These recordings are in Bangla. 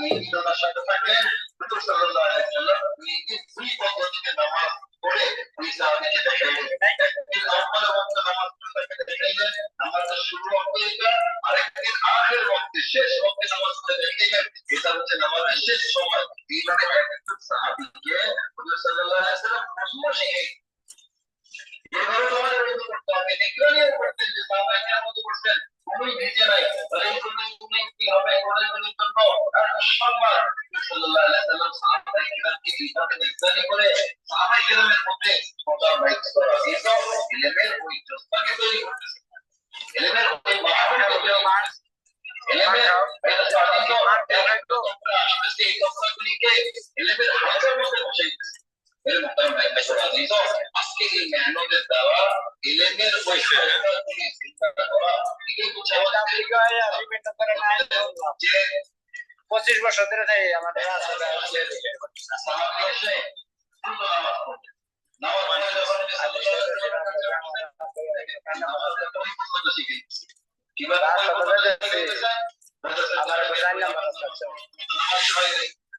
ওনার সাথে থাকলেন হুজুর সাল্লাল্লাহু আলাইহি ওয়াসাল্লাম নিজে দুই পদ্ধতিতে নামাজ পড়ে ওই সাহাবীকে দেখাইলেন একদিন আব্বাল ওয়াক্ত নামাজ পড়ে দেখাইলেন নামাজের শুরু ওয়াক্তে এটা আরেকদিন আখের ওয়াক্তে শেষ ওয়াক্তে নামাজ পড়ে দেখাইলেন এটা হচ্ছে নামাজের শেষ সময় এইভাবে একজন সাহাবীকে হুজুর সাল্লাল্লাহু আলাইহি ওয়াসাল্লাম প্রশ্ন শিখিয়ে তোমাদের মতো করতে হবে নিগরানিও করতেন যে সাহাবাহিকের মতো করতেন কোনোই ভেজে নাই তাহলে এই জন্য তুমি কি হবে কোনের জন্য একটা সম্মান সাল্লাল্লাহু আলাইহি সাল্লাম সাহাবাহিককে এইভাবে নিগরানি করে সাহাবাহিকের মধ্যে মোটা বাইক করা এই তো ইলেমের ওই জজ্বাকে তৈরি করতেছে ইলেমের ওই মাহবুবকে তৈরি করতেছে ইলেমের এটা স্বাধীন তো তোমরা আসতেছে এই তত্ত্বগুলিকে ইলেমের হালকার মধ্যে বসাইতেছে এর মোতাবেক একটা সরা দিত আজকে এই মেহনতের দ্বারা ইলেমের ওই হালকাগুলি চিন্তা করা এটাই হচ্ছে আমাদের যে পঁচিশ বছর ধরে নেই আমাদের সাহাবী এসে দ্রুত নামাজ পড়তেন। নামাজ পড়ে যখন নবী সাল্লাল্লাহু আলাইহি ওয়াসাল্লাম নামাজের পরিপূর্ণ শিখিয়েছে। কিভাবে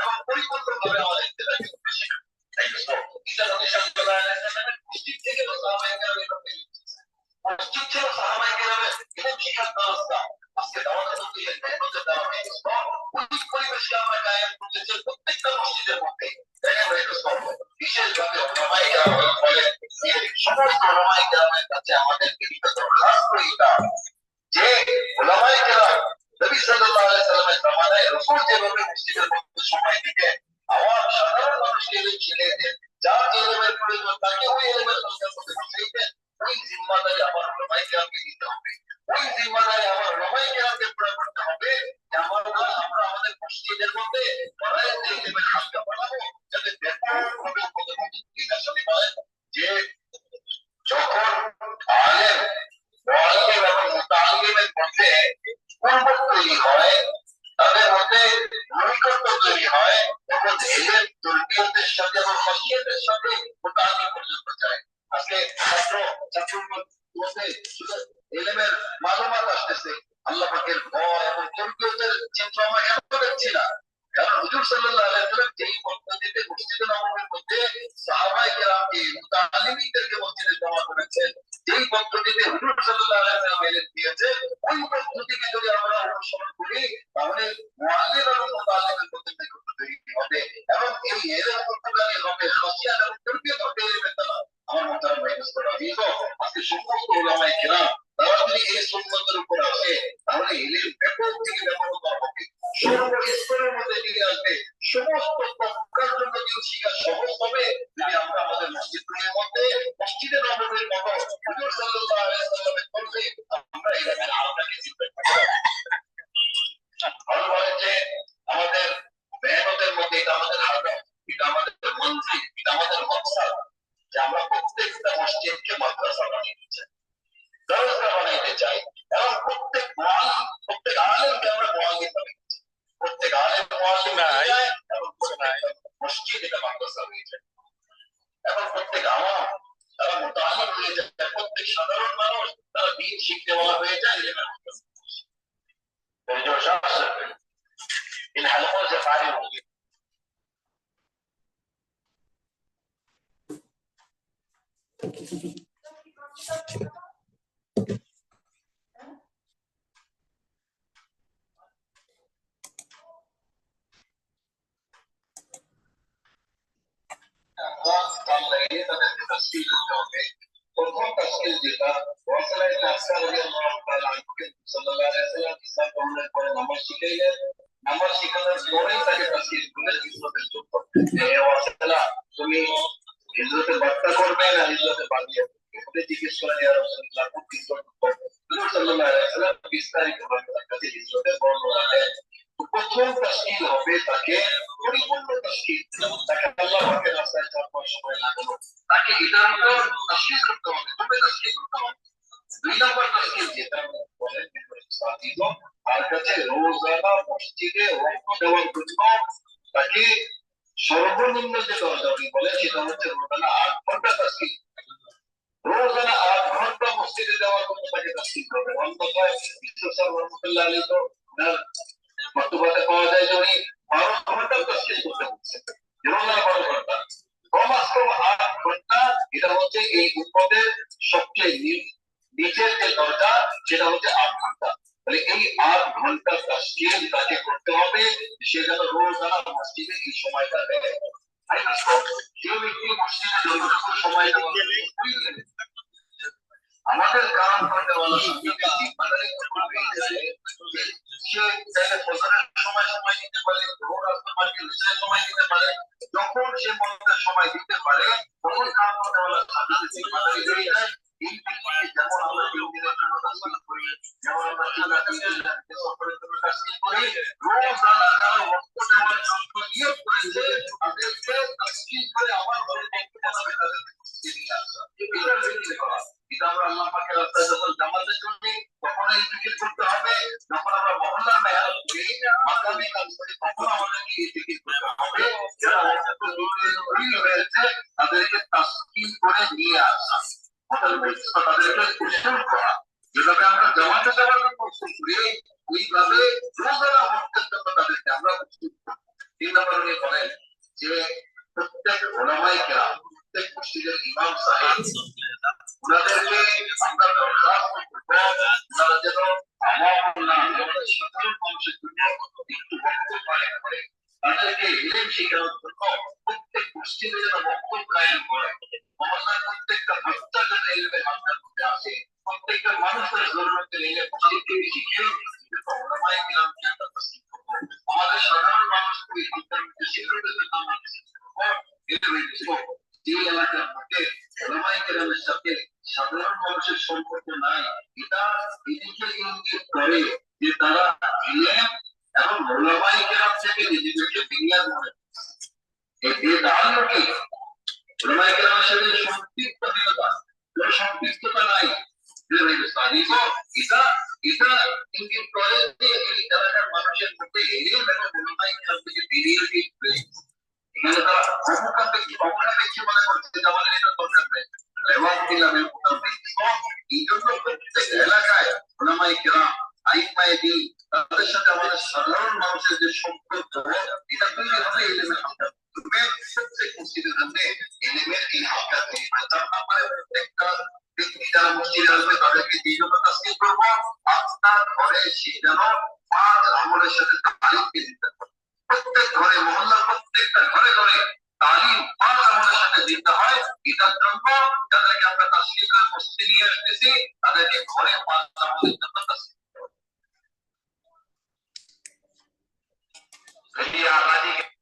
নবী সাল্লাল্লাহু আলাইহি ওয়াসাল্লামের মসজিদ থেকে মসজিদ ছিল সাহাবায়ে কেরামের ইলম শিখার ব্যবস্থা আজকে দাওয়াতের মধ্যে মেহনতের দ্বারা হয়ে গেছে ওই পরিবেশকে আমরা কায়েম করতেছি প্রত্যেকটা মসজিদের মধ্যে দেখেন ভাই দোস্ত বিশেষভাবে কেরাম বলেন যে সমস্ত যে নবী সাল্লাল্লাহু আলাইহি সাল্লামের জামানায় রাসূল যেভাবে মসজিদের মধ্যে সময় দিতেন আমার সাধারণ মানুষকে শিখিয়েছেন যার যে এলেমের প্রয়োজন তাকে ওই এলেমের সংখ্যার মধ্যে বসাইতেন ওই জিম্মাদারি আমার ওলামায়ে কেরামকে এবং এই এলেম পদ্ধতি হবে খসিয়াত আমার ভাই মুস্তাফা দিগো আজকে সমস্ত ওলামায়ে কেরাম তারা যদি এই সুন্নতের উপর আসে তাহলে এলেম ব্যাপক থেকে সমস্ত আমরা আমাদের মসজিদগুলির মধ্যে মসজিদে নবমীর মতো হুজুর সাল্লাল্লাহু আলাইহি now. কাজ লাগিয়ে তাদেরকে তসবিল দিতে হবে প্রথম তসবিল যেটা ওয়াসালাইল আসসালামু আলাইহি ওয়া সাল্লাম সাল্লাল্লাহু আলাইহি ওয়া সাল্লাম ইসলাম গ্রহণের পরে নামাজ শিখাইলেন নামাজ শিখানোর পরেই তাকে তসকিল করলেন হিজরতের যুদ্ধ যে ওয়াসালা তুমি হিজরতে বার্তা করবে না হিজরতে বাদিয়ে এটা জিজ্ঞেস করেন ইয়া রাসূলুল্লাহ কোন হিজরত করবে হুজুর সাল্লাল্লাহু আলাইহি ওয়াসাল্লাম বিস্তারিত ভাবে তার কাছে হিজরতের বর্ণনা দেন তো প্রথম তসকিল হবে তাকে পরিপূর্ণ তসকিল তাকে আল্লাহ পাকের রাস্তায় চালানোর সময় লাগানো তাকে এটার উপর তসকিল করতে হবে তবে তসকিল করতে হবে দুই নম্বর তসকিল যেটা বলেন সাথীত তার কাছে রোজানা মসজিদে ওয়াক্ত দেওয়ার জন্য তাকে সর্বনিম্ন যে দরজা বলে সেটা হচ্ছে রোজানা আট ঘণ্টা তসকিল রোজানা আট ঘণ্টা মসজিদে দেওয়ার জন্য তাকে তসকিল করবে অন্তত বিশ্বসার রহমতুল্লাহ আলী তো পাওয়া যায় যে হবে যখন আমরা মহল্লার মেহনত করি মাকামি কাজ তখন আমাদেরকে এই জিকির করতে হবে যারা অত্যন্ত জরুরি জরুরি তাদেরকে তাসকিল করে নিয়ে আসা। তাদেরকে উৎসব করা। যেভাবে আমরা জামাতে যাওয়ার জন্য করি ওইভাবে রোজানা ভক্তের জন্য তাদেরকে আমরা উৎসব করি তিন নম্বর উনি বলেন যে, প্রত্যেক ওলামাই প্রত্যেক মসজিদের ইমাম সাহেব, ওনাদেরকে আমরা দরখাস্ত মসজিদে যেন বক্তব্য কায়েম করে মহল্লার প্রত্যেকটা বাচ্চা যেন ইলমের মাত্রার মধ্যে আসে প্রত্যেকটা মানুষের জরুরতে নিলে মসজিদকে শিখে ওলামাই কেরামকে আমরা তসলিম করব আমাদের সাধারণ মানুষকে এই সন্তান শিক্ষকের জন্য আমরা ইলমের যুবক যে এলাকার মধ্যে ওলামাই কেরামের সাথে সাধারণ মানুষের সম্পর্ক নাই এটা এদিকে ইঙ্গিত করে যে তারা ইলেম এবং ওলামাই কেরাম থেকে নিজেদেরকে বিনিয়োগ করে তাদেরকে ঘরে পাঁচ আমলের সাথে radikal